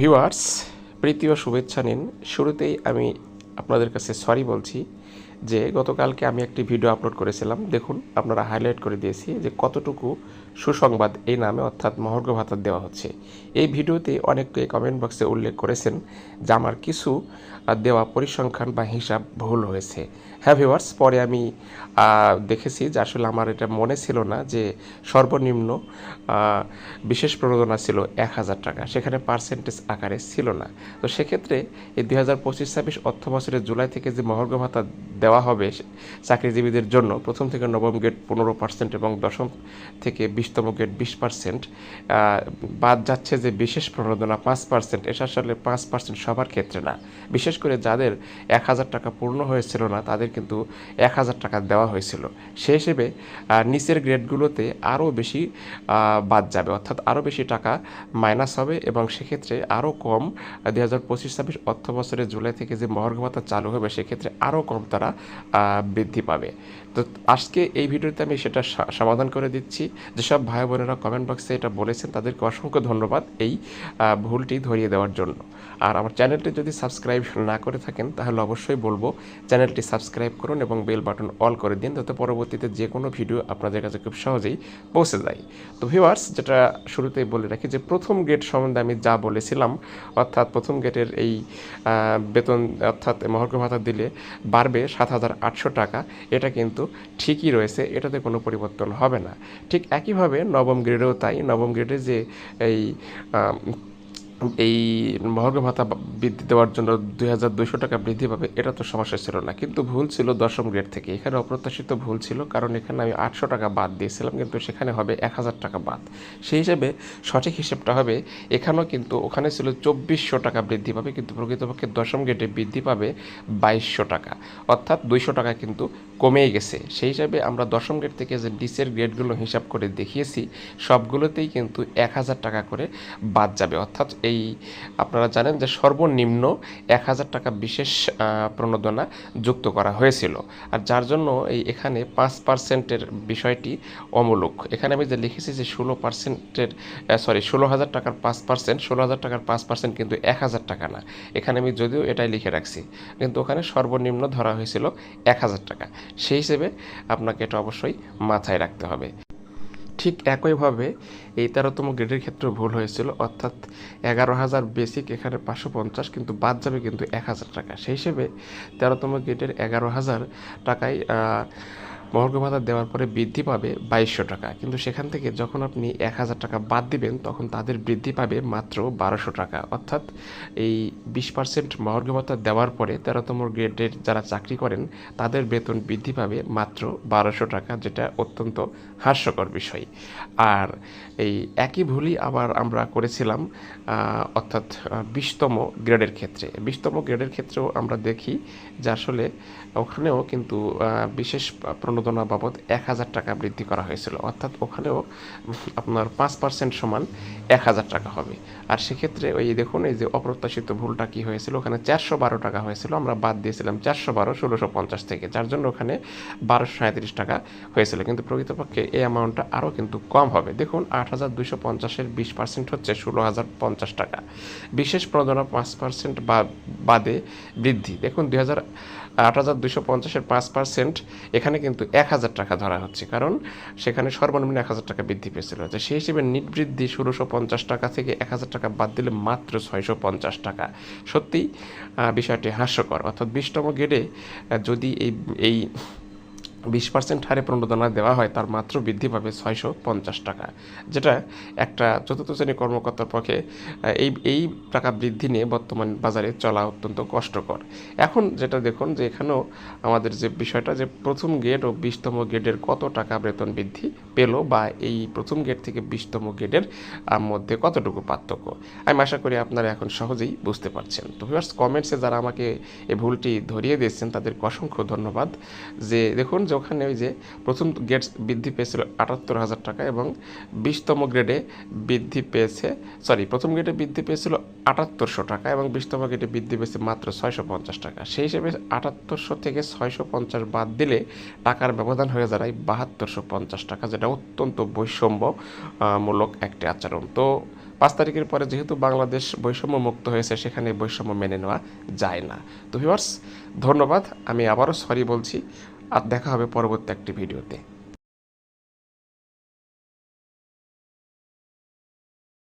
Viewers প্রীতি ও শুভেচ্ছা নিন। শুরুতেই আমি আপনাদের কাছে সরি বলছি। যে গতকালকে আমি একটি ভিডিও আপলোড করেছিলাম। দেখুন, আপনারা হাইলাইট করে দিয়েছি যে কতটুকু সুসংবাদ এই নামে অর্থাৎ মহর্ঘ ভাতা দেওয়া হচ্ছে। এই ভিডিওতে অনেকে কমেন্ট বক্সে উল্লেখ করেছেন যে আমার কিছু দেওয়া পরিসংখ্যান বা হিসাব ভুল হয়েছে। হ্যাঁ ভিউয়ার্স পরে আমি দেখেছি যে আসলে আমার এটা মনে ছিল না যে সর্বনিম্ন বিশেষ প্রণোদনা ছিল এক হাজার টাকা। সেখানে পার্সেন্টেজ আকারে ছিল না। তো সেক্ষেত্রে এই দুই হাজার পঁচিশ ছাব্বিশ অর্থ বছরের জুলাই থেকে যে মহর্ঘ ভাতা দেওয়া হবে চাকরিজীবীদের জন্য। প্রথম থেকে নবম গেট পনেরো পার্সেন্ট এবং দশম থেকে বিশতম গেট বিশ পার্সেন্ট বাদ যাচ্ছে যে বিশেষ প্রণোদনা পাঁচ পার্সেন্ট এটা আসলে পাঁচ পার্সেন্ট সবার ক্ষেত্রে না। বিশেষ করে যাদের এক হাজার টাকা পূর্ণ হয়েছিল না, তাদের কিন্তু এক হাজার টাকা দেওয়া হয়েছিল। সে হিসেবে নিচের গ্রেডগুলোতে আরও বেশি বাদ যাবে। অর্থাৎ আরও বেশি টাকা মাইনাস হবে এবং সেক্ষেত্রে আরও কম। দুই হাজার পঁচিশ ছাব্বিশ অর্থ বছরের জুলাই থেকে যে মহর্ঘ ভাতা চালু হবে, সেক্ষেত্রে আরও কম তারা বৃদ্ধি পাবে। তো আজকে এই ভিডিওতে আমি সেটা সমাধান করে দিচ্ছি। যেসব ভাই বোনেরা কমেন্ট বক্সে এটা বলেছেন, তাদেরকে অসংখ্য ধন্যবাদ এই ভুলটি ধরিয়ে দেওয়ার জন্য। আর আমার চ্যানেলটি যদি সাবস্ক্রাইব না করে থাকেন, তাহলে অবশ্যই বলব, চ্যানেলটি সাবস্ক্রাইব করুন এবং বেল বাটন অল করে দিন, যাতে পরবর্তীতে যে কোনো ভিডিও আপনাদের কাছে খুব সহজেই পৌঁছে যায়। তো ভিউয়ার্স যেটা শুরুতেই বলে রাখি যে, প্রথম গেট সম্বন্ধে আমি যা বলেছিলাম, অর্থাৎ প্রথম গেটের এই বেতন, অর্থাৎ মহর্ঘ ভাতা দিলে বাড়বে সাত হাজার আটশো টাকা। এটা কিন্তু ঠিকই রয়েছে, এটাতে কোনো পরিবর্তন হবে না। ঠিক একইভাবে নবম গ্রেডেও তাই, নবম গ্রেডে যে এই এই মহর্ঘ ভাতা বৃদ্ধি দেওয়ার জন্য দুই হাজার দুইশো টাকা বৃদ্ধি পাবে, এটা তো সমস্যা ছিল না। কিন্তু ভুল ছিল দশম গ্রেড থেকে। এখানে অপ্রত্যাশিত ভুল ছিল, কারণ এখানে আমি আটশো টাকা বাদ দিয়েছিলাম, কিন্তু সেখানে হবে এক হাজার টাকা বাদ। সেই হিসেবে সঠিক হিসেবটা হবে, এখানেও কিন্তু ওখানে ছিল চব্বিশশো টাকা বৃদ্ধি পাবে, কিন্তু প্রকৃতপক্ষে দশম গ্রেডে বৃদ্ধি পাবে বাইশশো টাকা। অর্থাৎ দুইশো টাকা কিন্তু কমেই গেছে। সেই হিসাবে আমরা দশম গ্রেড থেকে যে ডিসের গ্রেডগুলো হিসাব করে দেখিয়েছি, সবগুলোতেই কিন্তু এক হাজার টাকা করে বাদ যাবে। অর্থাৎ এই, আপনারা জানেন যে সর্বনিম্ন এক হাজার টাকা বিশেষ প্রণোদনা যুক্ত করা হয়েছিল। আর যার জন্য এই এখানে পাঁচ পার্সেন্টের বিষয়টি অমূলক। এখানে আমি যে লিখেছি যে ষোলো পার্সেন্টের সরি ষোলো হাজার টাকার পাঁচ পার্সেন্ট, ষোলো হাজার টাকার পাঁচ পার্সেন্ট কিন্তু এক হাজার টাকা না। এখানে আমি যদিও এটাই লিখে রাখছি, কিন্তু ওখানে সর্বনিম্ন ধরা হয়েছিল এক হাজার টাকা। সেই হিসেবে আপনাকে এটা অবশ্যই মাথায় রাখতে হবে। ঠিক একইভাবে এই তেরোতম গ্রেডের ক্ষেত্রে ভুল হয়েছিল। অর্থাৎ এগারো হাজার বেসিক এখানে পাঁচশো পঞ্চাশ, কিন্তু বাদ যাবে কিন্তু এক হাজার টাকা। সেই হিসেবে তেরোতম গ্রেডের এগারো হাজার টাকায় মহর্ঘ ভাতা দেওয়ার পরে বৃদ্ধি পাবে বাইশশো টাকা। কিন্তু সেখান থেকে যখন আপনি এক হাজার টাকা বাদ দিবেন, তখন তাদের বৃদ্ধি পাবে মাত্র বারোশো টাকা। অর্থাৎ এই বিশ পার্সেন্ট মহর্ঘ ভাতা দেওয়ার পরে তেরোতম গ্রেডের যারা চাকরি করেন, তাদের বেতন বৃদ্ধি পাবে মাত্র বারোশো টাকা, যেটা অত্যন্ত হাস্যকর বিষয়। আর এই একই ভুলই আবার আমরা করেছিলাম অর্থাৎ বিশতম গ্রেডের ক্ষেত্রে। বিশতম গ্রেডের ক্ষেত্রেও আমরা দেখি যে আসলে ওখানেও কিন্তু বিশেষ প্রণোদনা বাবদ এক হাজার টাকা বৃদ্ধি করা হয়েছিল। অর্থাৎ ওখানেও আপনার পাঁচ পার্সেন্ট সমান এক হাজার টাকা হবে। আর সেক্ষেত্রে ওই দেখুন, এই যে অপ্রত্যাশিত ভুলটা কি হয়েছিল? ওখানে চারশো বারো টাকা হয়েছিল। আমরা বাদ দিয়েছিলাম চারশো বারো, ষোলোশো পঞ্চাশ থেকে। যার জন্য ওখানে বারোশো সাঁত্রিশ টাকা হয়েছিল। কিন্তু প্রকৃতপক্ষে এই অ্যামাউন্টটা আরও কিন্তু কম হবে। দেখুন, আট হাজার দুশো পঞ্চাশের বিশ পার্সেন্ট হচ্ছে ষোলো হাজার পঞ্চাশ টাকা। বিশেষ প্রণোদনা পাঁচ পার্সেন্ট বা বাদে বৃদ্ধি। দেখুন, দুই হাজার আট হাজার দুশো পঞ্চাশের পাঁচ পার্সেন্ট এখানে কিন্তু এক হাজার টাকা ধরা হচ্ছে। কারণ সেখানে সর্বনিম্ন এক হাজার টাকা বৃদ্ধি পেয়েছিল। তো সেই হিসেবে নিট বৃদ্ধি ষোলোশো পঞ্চাশ টাকা থেকে এক হাজার টাকা বাদ দিলে মাত্র ছয়শো পঞ্চাশ টাকা। সত্যি বিষয়টি হাস্যকর। অর্থাৎ বিশতম গেডে যদি এই এই বিশ পার্সেন্ট হারে প্রণোদনা দেওয়া হয়, তার মাত্র বৃদ্ধি পাবে ছয়শো পঞ্চাশ টাকা। যেটা একটা চতুর্থ শ্রেণি কর্মকর্তার পক্ষে এই এই টাকা বৃদ্ধি নিয়ে বর্তমান বাজারে চলা অত্যন্ত কষ্টকর। এখন যেটা দেখুন যে এখানেও আমাদের যে বিষয়টা যে প্রথম গেট ও বিশতম গেটের কত টাকা বেতন বৃদ্ধি পেল বা এই প্রথম গেট থেকে বিশতম গেটের মধ্যে কতটুকু পার্থক্য? আমি আশা করি আপনারা এখন সহজেই বুঝতে পারছেন। তো ভিউয়ার্স কমেন্টসে যারা আমাকে এই ভুলটি ধরিয়ে দিয়েছেন, তাদেরকে অসংখ্য ধন্যবাদ। যে দেখুন যে ওখানে ওই যে প্রথম গেট বৃদ্ধি পেয়েছিল আটাত্তর হাজার টাকা এবং বিশতম গ্রেডে বৃদ্ধি পেয়েছে সরি প্রথম গ্রেডে বৃদ্ধি পেয়েছিল আটাত্তরশো টাকা এবং বিশতম গ্রেডে বৃদ্ধি পেয়েছে মাত্র ছয়শো পঞ্চাশ টাকা। সেই হিসেবে আটাত্তরশো থেকে ছয়শো পঞ্চাশ বাদ দিলে টাকার ব্যবধান হয়ে দাঁড়ায় বাহাত্তরশো পঞ্চাশ টাকা যেটা অত্যন্ত বৈষম্য আহ, মূলক একটি আচরণ। তো পাঁচ তারিখের পরে যেহেতু বাংলাদেশ বৈষম্য মুক্ত হয়েছে সেখানে বৈষম্য মেনে নেওয়া যায় না। তো ভিউয়ার্স ধন্যবাদ। আমি আবারও সরি বলছি। আর দেখা হবে পরবর্তী একটি ভিডিওতে।